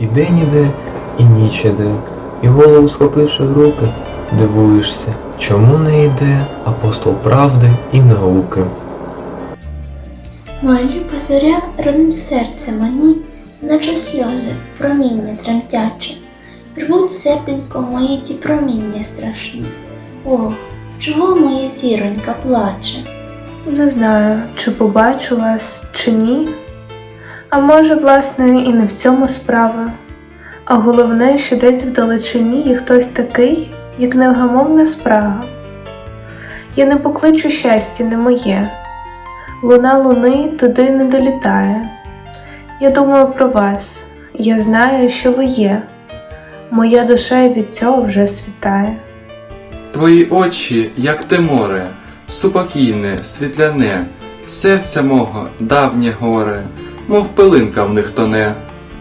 І день іде, і ніч іде, і голову схопивши в руки, дивуєшся, чому не йде апостол правди і науки. Моя люба зоря ронить в серце мені, наче сльози, проміння тремтяче. Рвуть серденько мої ті проміння страшні. О, чого моя зіронька плаче? Не знаю, чи побачу вас, чи ні. А може, власне, і не в цьому справа. А головне, що десь вдалечині є хтось такий, як невгамовна спрага. Я не покличу щастя, не моє. Луна луни туди не долітає. Я думаю про вас, я знаю, що ви є. Моя душа й від цього вже світає. Твої очі, як те море, супокійне, світляне, серця мого давнє горе, мов пилинка в них тоне.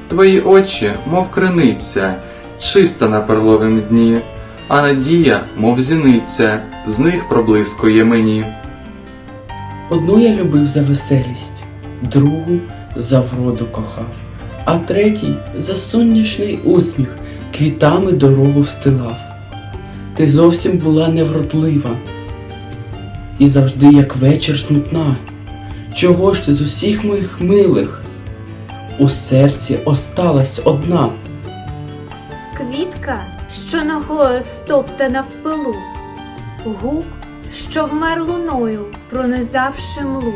Твої очі, мов криниця, чиста на перловім дні, а надія, мов зіниця, з них проблискує мені. Одну я любив за веселість, другу за вроду кохав, а третій за сонячний усміх квітами дорогу встилав. Ти зовсім була невродлива і завжди, як вечір смутна. Чого ж ти з усіх моїх милих у серці осталась одна? Квітка, що ногою стоптана в пилу, гук, що вмер луною, пронизавши млу,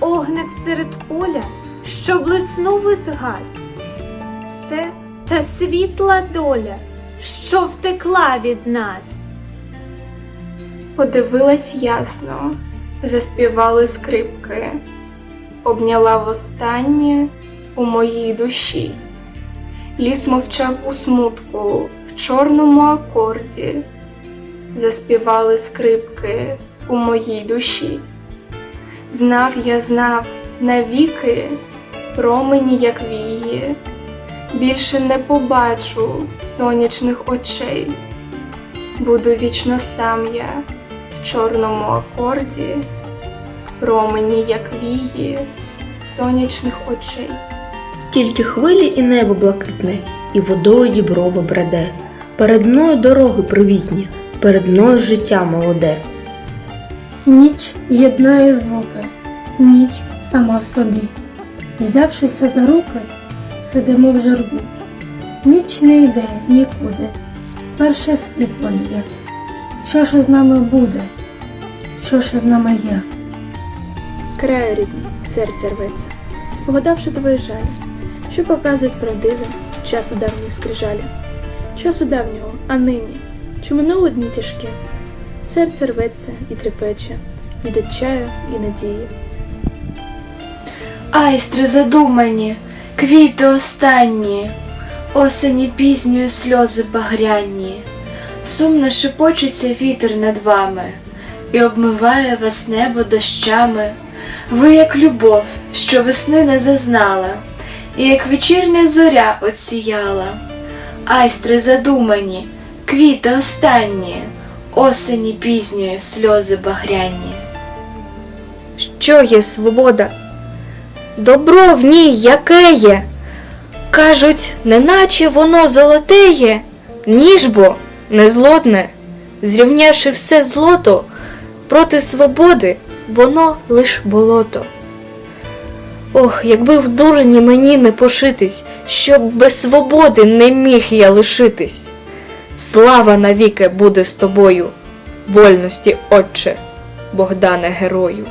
огник серед поля, що блиснув і згас. Це та світла доля, що втекла від нас. Подивилась ясно, заспівали скрипки, обняла востаннє у моїй душі. Ліс мовчав у смутку в чорному акорді, заспівали скрипки у моїй душі. Знав я знав навіки промені, як вії, більше не побачу сонячних очей. Буду вічно сам я в чорному акорді, промені, як вії, сонячних очей. Тільки хвилі і небо блакитне, і водою діброво бреде. Перед мною дороги привітні, перед мною життя молоде. Ніч єднає звуки, ніч сама в собі. Взявшися за руки, сидимо в журбі. Ніч не йде нікуди, перше світло є. Що ж з нами буде? Що ж з нами є? Краю рідний, серце рветься, спогадавши твої жалі, що показують правдиве часу давньої скрижалі. Часу давнього, а нині, чи минуло дні тяжкі? Серце рветься і трепече від отчаю і надії. Айстри задумані, квіти останні, осені пізньої сльози багряні, сумно шепочеться вітер над вами і обмиває вас небо дощами. Ви, як любов, що весни не зазнала, і як вечірня зоря отсіяла. Айстри задумані, квіти останні, осені пізньої сльози багряні. Що є свобода? Добро в ній яке є? Кажуть, неначе воно золотеє, ніж бо незлотне, зрівнявши все злото проти свободи, воно лиш болото. Ох, якби в дурені мені не пошитись, щоб без свободи не міг я лишитись. Слава навіки буде з тобою, вольності, Отче, Богдане герою.